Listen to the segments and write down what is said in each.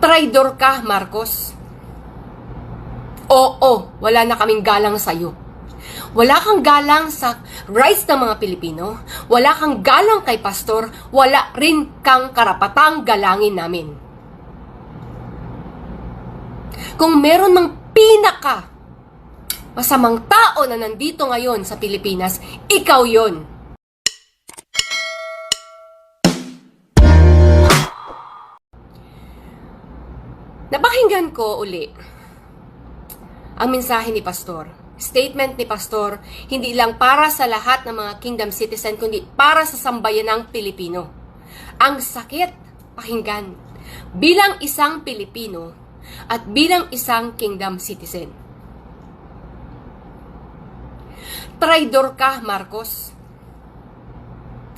Traidor ka, Marcos. Oo, wala na kaming galang sa'yo. Wala kang galang sa rights ng mga Pilipino. Wala kang galang kay Pastor. Wala rin kang karapatang galangin namin. Kung meron mang pinaka masamang tao na nandito ngayon sa Pilipinas, ikaw yon. Napakinggan ko uli ang mensahe ni Pastor. Statement ni Pastor, hindi lang para sa lahat ng mga kingdom citizen, kundi para sa sambayanang Pilipino. Ang sakit, pakinggan, bilang isang Pilipino at bilang isang kingdom citizen. Traidor ka, Marcos.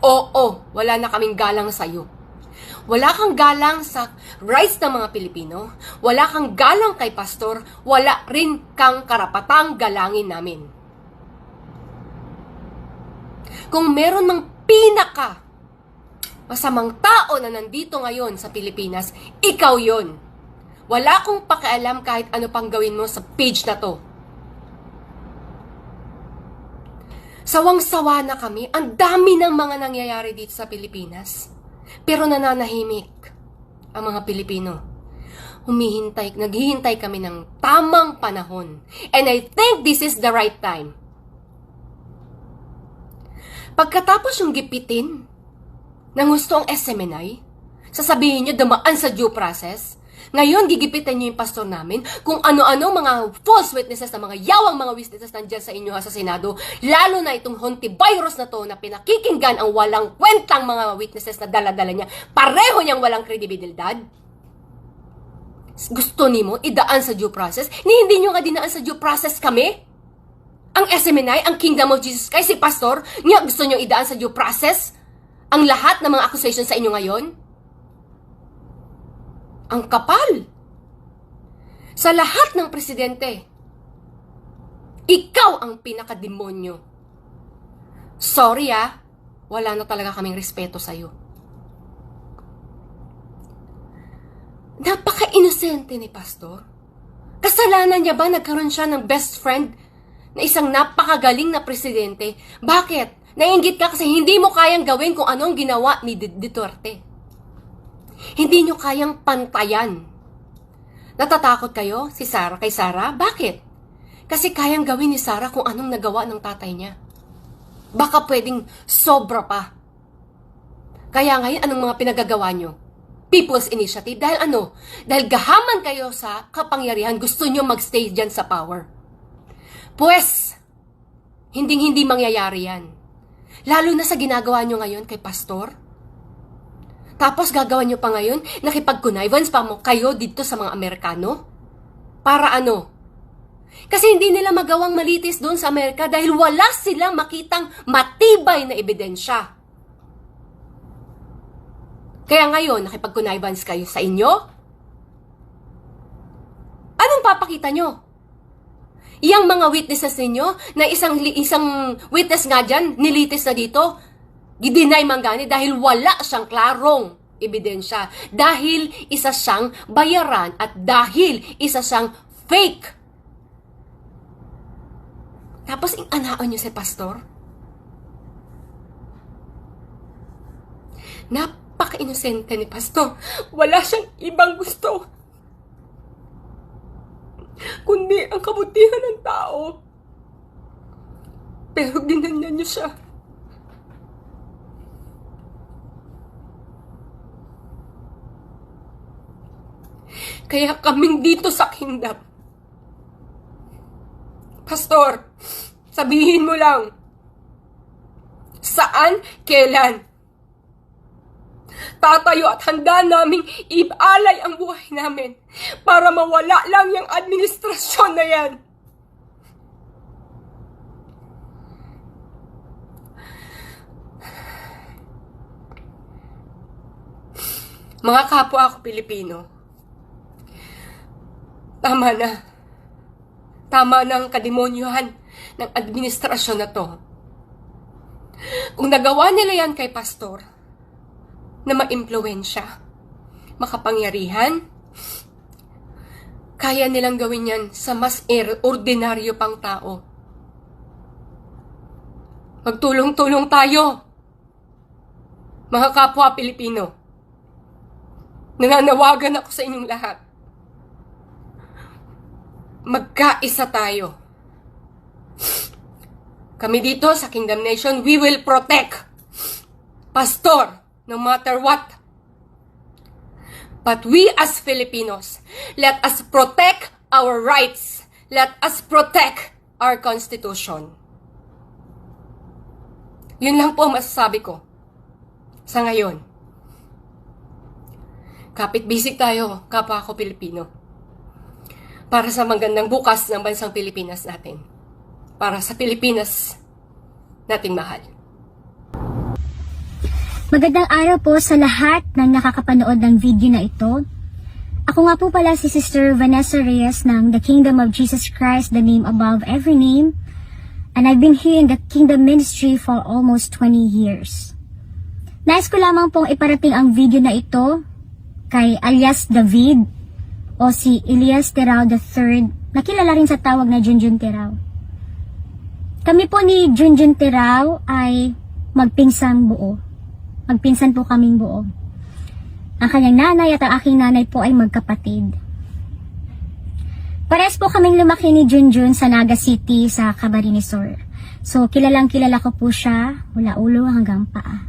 Oo, wala na kaming galang sa'yo. Wala kang galang sa rights ng mga Pilipino, wala kang galang kay Pastor, wala rin kang karapatang galangin namin. Kung meron mang pinaka masamang tao na nandito ngayon sa Pilipinas, ikaw yon. Wala akong pakialam kahit ano pang gawin mo sa page na to. Sawang-sawa na kami. Ang dami ng mga nangyayari dito sa Pilipinas. Pero nananahimik ang mga Pilipino. Humihintay, naghihintay kami ng tamang panahon. And I think this is the right time. Pagkatapos yung gipitin ng gusto ang SMNI, sasabihin nyo dumaan sa due process, ngayon, gigipitan niyo yung pastor namin kung ano-ano mga false witnesses na mga yawang mga witnesses nandyan sa inyo ha, sa Senado, lalo na itong hontivirus na to na pinakikinggan ang walang kwentang mga witnesses na dala-dala niya. Pareho niyang walang kredibilidad. Gusto ni mo idaan sa due process? Ni hindi niyo nga dinaan sa due process kami? Ang SMNI, ang Kingdom of Jesus Christ, si Pastor, niya gusto niyo idaan sa due process? Ang lahat ng mga accusations sa inyo ngayon? Ang kapal. Sa lahat ng presidente, ikaw ang pinakademonyo. Sorry ah, wala na talaga kaming respeto sa'yo. Napaka-inosente ni Pastor. Kasalanan niya ba nagkaroon siya ng best friend na isang napakagaling na presidente? Bakit? Nainggit ka kasi hindi mo kayang gawin kung anong ginawa ni Duterte. Hindi nyo kayang pantayan. Natatakot kayo si Sarah kay Sarah? Bakit? Kasi kayang gawin ni Sarah kung anong nagawa ng tatay niya. Baka pwedeng sobra pa. Kaya ngayon, anong mga pinagagawa nyo? People's Initiative. Dahil ano? Dahil gahaman kayo sa kapangyarihan, gusto nyo magstay dyan sa power. Pues, hinding-hindi mangyayari yan. Lalo na sa ginagawa nyo ngayon kay Pastor. Tapos gagawa nyo pa ngayon, nakipag-connivance pa mo kayo dito sa mga Amerikano? Para ano? Kasi hindi nila magawang malitis doon sa Amerika dahil wala silang makitang matibay na ebidensya. Kaya ngayon, nakipag-connivance kayo sa inyo? Anong papakita nyo? Yang mga witnesses ninyo, na isang, isang witness nga dyan, nilitis na dito, gidinay manggani dahil wala siyang klarong ebidensya. Dahil isa siyang bayaran at dahil isa siyang fake. Tapos inanaon niyo si pastor? Napaka-inosente ni pastor. Wala siyang ibang gusto. Kundi ang kabutihan ng tao. Pero ginanyan niyo siya. Kaya kaming dito sa kingdom. Pastor, sabihin mo lang, saan, kailan, tatayo at handa naming ibalay ang buhay namin para mawala lang yung administrasyon na yan. Mga kapwa ako Pilipino, tama na. Tama na ang kademonyohan ng administrasyon na to. Kung nagawa nila yan kay pastor, na maimpluensya, makapangyarihan, Kaya nilang gawin yan sa mas er- ordinaryo pang tao. Magtulong-tulong tayo. Mga kapwa Pilipino. Nananawagan ako sa inyong lahat. Magkaisa tayo. Kami dito sa Kingdom Nation, we will protect Pastor no matter what. But we as Filipinos, let us protect our rights. Let us protect our Constitution. Yun lang po ang masasabi ko sa ngayon. Kapit bisig tayo, kapwa ako Pilipino. Para sa magandang bukas ng bansang Pilipinas natin. Para sa Pilipinas nating mahal. Magandang araw po sa lahat ng nakakapanood ng video na ito. Ako nga po pala si Sister Vanessa Reyes ng The Kingdom of Jesus Christ, the name above every name. And I've been here in the Kingdom Ministry for almost 20 years. Nais ko lamang pong iparating ang video na ito kay alias David o si Elias Terao III na kilala rin sa tawag na Junjun Terao. Kami po ni Junjun Terao ay magpinsang buo. Magpinsan po kaming buo. Ang kanyang nanay at ang aking nanay po ay magkapatid. Pares po kaming lumaki ni Junjun sa Naga City sa Camarines Sur. So, kilalang kilala ko po siya mula ulo hanggang paa.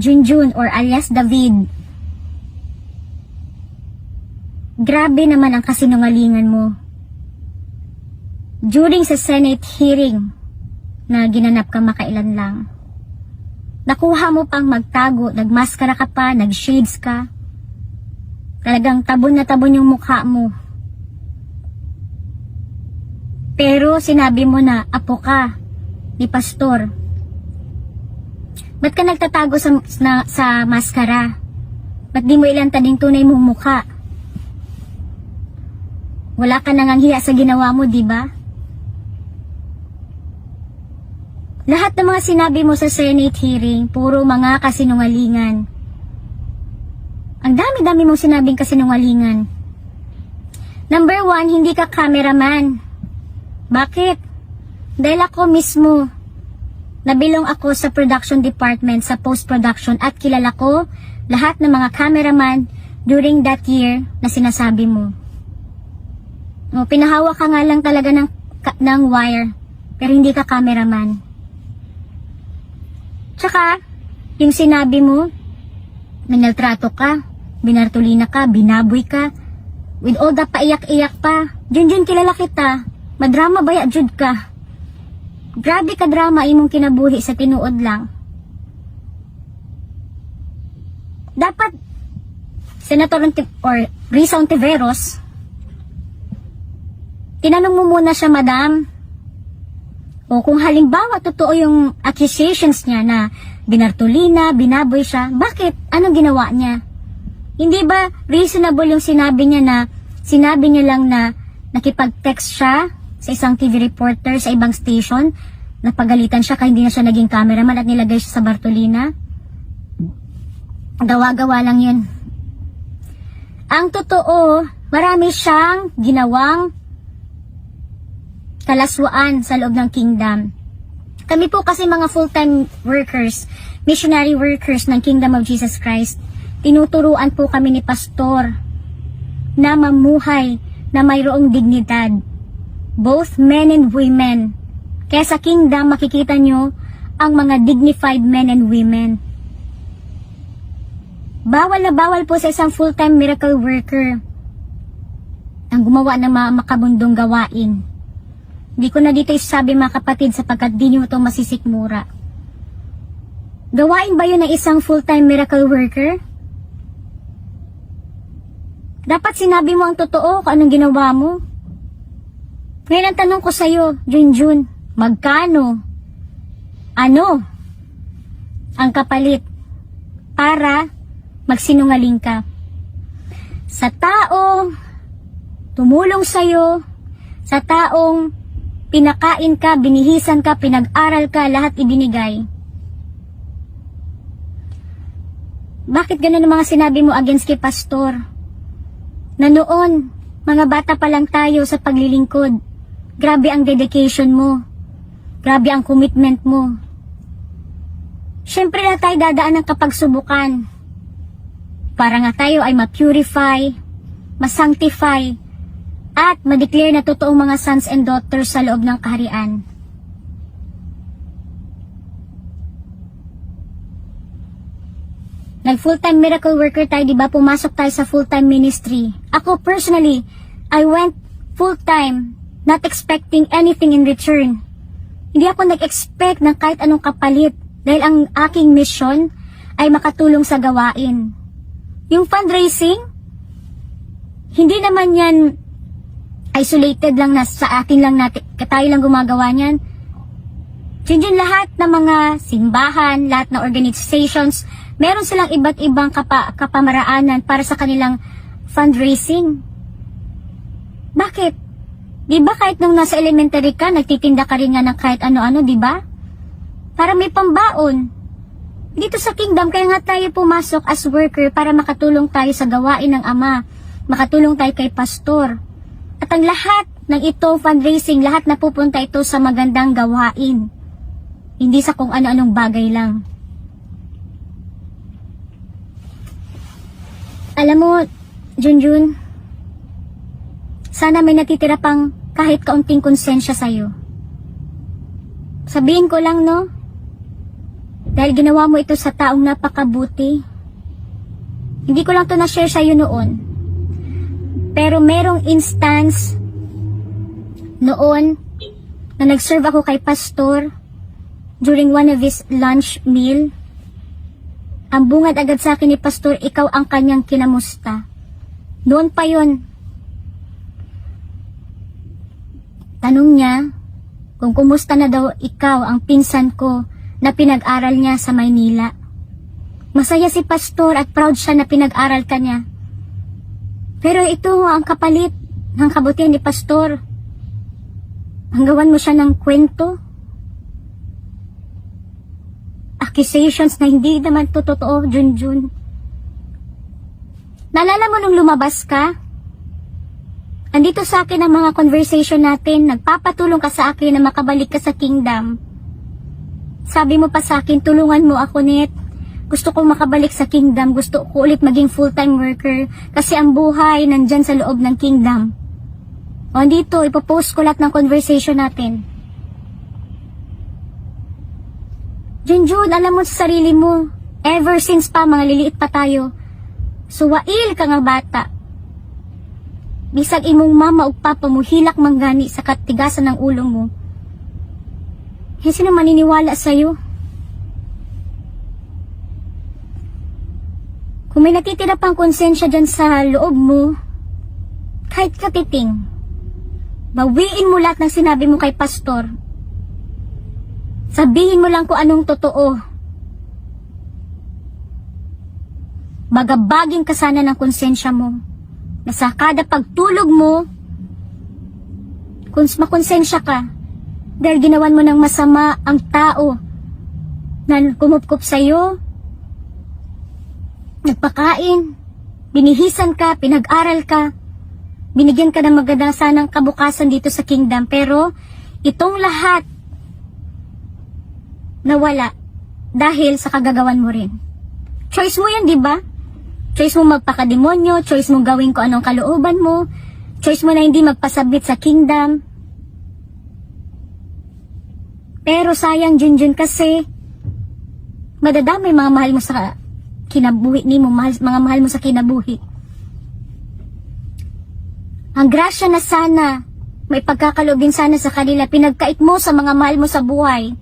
Junjun or alias David. Grabe naman ang kasinungalingan mo. During sa Senate hearing na ginanap ka makailan lang, nakuha mo pang magtago, nagmaskara ka pa, nagshades ka. Talagang tabon na tabon yung mukha mo. Pero sinabi mo na apo ka ni pastor. Ba't ka nagtatago sa, na, sa maskara? Ba't di mo ilanta din tunay mong mukha? Wala ka nang hiya sa ginawa mo, di ba? Lahat ng mga sinabi mo sa Senate hearing, puro mga kasinungalingan. Ang dami-dami mong sinabing kasinungalingan. Number one, hindi ka cameraman. Bakit? Dahil ako mismo, nabilong ako sa production department, sa post-production at kilala ko lahat ng mga cameraman during that year na sinasabi mo. O, pinahawa ka nga lang talaga ng, ka- ng wire, pero hindi ka cameraman. Tsaka, yung sinabi mo, minaltrato ka, binartulina ka, binaboy ka, with all the paiyak-iyak pa, Junjun kilala kita, madrama baya jud ka. Grabe ka drama imong kinabuhi sa tinuod lang. Dapat, Senator or Risa Ontiveros, tinanong mo muna siya, madam, o kung halimbawa totoo yung accusations niya na binartulina, binaboy siya, bakit? Anong ginawa niya? Hindi ba reasonable yung sinabi niya na sinabi niya lang na nakipag-text siya sa isang TV reporter sa ibang station napagalitan siya kaya hindi na siya naging cameraman at nilagay siya sa Bartolina? Gawa-gawa lang yun. Ang totoo, marami siyang ginawang kalaswaan sa loob ng kingdom. Kami po kasi mga full-time workers, missionary workers ng Kingdom of Jesus Christ, tinuturuan po kami ni pastor na mamuhay na mayroong dignidad. Both men and women. Kaya sa kingdom makikita nyo ang mga dignified men and women. Bawal na bawal po sa isang full-time miracle worker ang gumawa ng mga makabundong gawain. Hindi ko na dito isasabi mga kapatid sapagkat di nyo ito masisikmura. Gawain ba yun ng isang full-time miracle worker? Dapat sinabi mo ang totoo kung anong ginawa mo. Ngayon ang tanong ko sa'yo, Junjun, magkano? Ano? Ang kapalit para magsinungaling ka. Sa taong tumulong sa'yo, sa taong pinakain ka, binihisan ka, pinag-aral ka, lahat ibinigay. Bakit ganun ang mga sinabi mo against kay pastor? Na noon, mga bata pa lang tayo sa paglilingkod. Grabe ang dedication mo. Grabe ang commitment mo. Siyempre na tayo dadaan ng kapagsubukan. Para nga tayo ay ma-purify, ma-sanctify, at ma-declare na totoong mga sons and daughters sa loob ng kaharian. Nag full-time miracle worker tayo, di ba? Pumasok tayo sa full-time ministry. Ako personally, I went full-time, not expecting anything in return. Hindi ako nag-expect ng kahit anong kapalit dahil ang aking mission ay makatulong sa gawain. Yung fundraising, hindi naman yan isolated lang na sa akin lang natin, tayo lang gumagawa niyan. Diyan lahat ng mga simbahan, lahat ng organizations, meron silang iba't ibang kapa, kapamaraanan para sa kanilang fundraising. Bakit? Di ba kahit nung nasa elementary ka, nagtitinda ka rin nga ng kahit ano-ano, di ba? Para may pambaon. Dito sa kingdom, kaya nga tayo pumasok as worker para makatulong tayo sa gawain ng Ama. Makatulong tayo kay pastor. At ang lahat ng ito, fundraising, lahat na pupunta ito sa magandang gawain. Hindi sa kung ano-anong bagay lang. Alam mo, Junjun, sana may natitira pang kahit kaunting konsensya sa'yo. Sabihin ko lang, no? Dahil ginawa mo ito sa taong napakabuti. Hindi ko lang to na-share sa'yo noon. Pero merong instance noon na nag-serve ako kay pastor during one of his lunch meal. Ang bungad agad sa akin ni pastor, ikaw ang kanyang kinamusta. Noon pa yon. Tanong niya kung kumusta na daw ikaw ang pinsan ko na pinag-aral niya sa Maynila. Masaya si pastor at proud siya na pinag-aral ka niya. Pero ito ang kapalit ng kabutihan ni pastor. Ang gawan mo siya ng kwento. Accusations na hindi naman to totoo, Junjun. Naalala mo nung lumabas ka? Andito sa akin ang mga conversation natin. Nagpapatulong ka sa akin na makabalik ka sa kingdom. Sabi mo pa sa akin, tulungan mo ako, Net. Gusto kong makabalik sa kingdom. Gusto ko ulit maging full-time worker. Kasi ang buhay nandyan sa loob ng kingdom. O, andito, ipopost ko lahat ng conversation natin. Junjun, alam mo sa sarili mo, ever since pa, mga liliit pa tayo, suwail ka nga bata. Bisag imong mama ug papa mo hilak manggani sa katigasan ng ulo mo. Eh, sino maniniwala sa'yo? Kung may natitira pang konsensya dyan sa loob mo, kahit katiting, bawiin mo lahat ng sinabi mo kay pastor. Sabihin mo lang kung anong totoo. Magabaging ka sana ng konsensya mo na sa kada pagtulog mo, kung makonsensya ka, dahil ginawan mo ng masama ang tao na kumupkup sa'yo, nagpakain, binihisan ka, pinag-aral ka, binigyan ka ng magandang sanang kabukasan dito sa kingdom, pero itong lahat nawala dahil sa kagagawan mo rin. Choice mo yan, di ba? Choice mo magpakademonyo, choice mo gawin ko anong kalooban mo, choice mo na hindi magpasabit sa kingdom. Pero sayang, Junjun, kasi madadamay mga mahal mo sa kinabuhi ni mo, mahal, mga mahal mo sa kinabuhi. Ang grasya na sana, may pagkakaloob din sana sa kanila, pinagkait mo sa mga mahal mo sa buhay.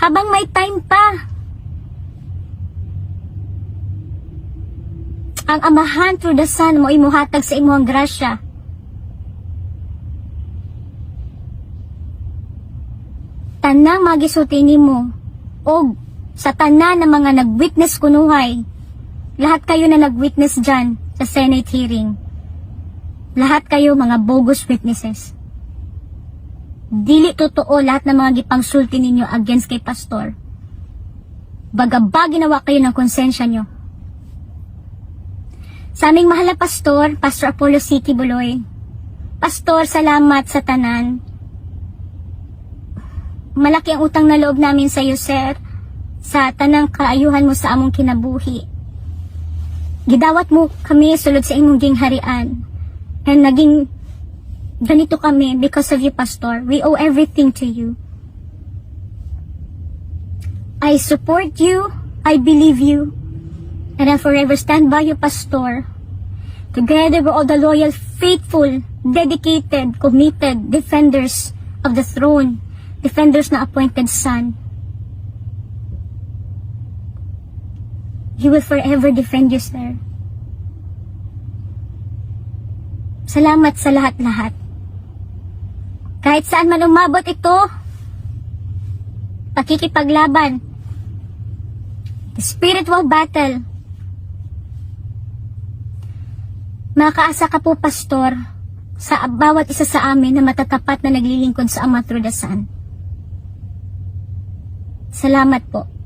Habang may time pa. Ang amahan through the sun mo imuhatag sa imuhang grasya. Tanang magisulti nimo o sa tanan ng mga nag-witness kunuhay. Lahat kayo na nag-witness dyan sa Senate hearing. Lahat kayo mga bogus witnesses. dili totoo lahat ng mga gipangsulti ninyo against kay pastor. Bagaba ginawa kayo ng konsensya nyo. Sa aming mahal na pastor, Pastor Apollo City Buloy, Pastor, salamat sa tanan. Malaki ang utang na loob namin sa iyo, sir, sa tanang kaayuhan mo sa among kinabuhi. Gidawat mo kami sulod sa imong gingharian. And naging ganito kami because of you, Pastor. We owe everything to you. I support you. I believe you. And I'll forever stand by you, Pastor. Together with all the loyal, faithful, dedicated, committed defenders of the throne, defenders na appointed son. He will forever defend you, sir. Salamat sa lahat-lahat. Kahit saan man umabot ito, pakikipaglaban, the spiritual battle, Makaasa ka po, Pastor, sa bawat isa sa amin na matatapat na naglilingkod sa Ama through the Son. Salamat po.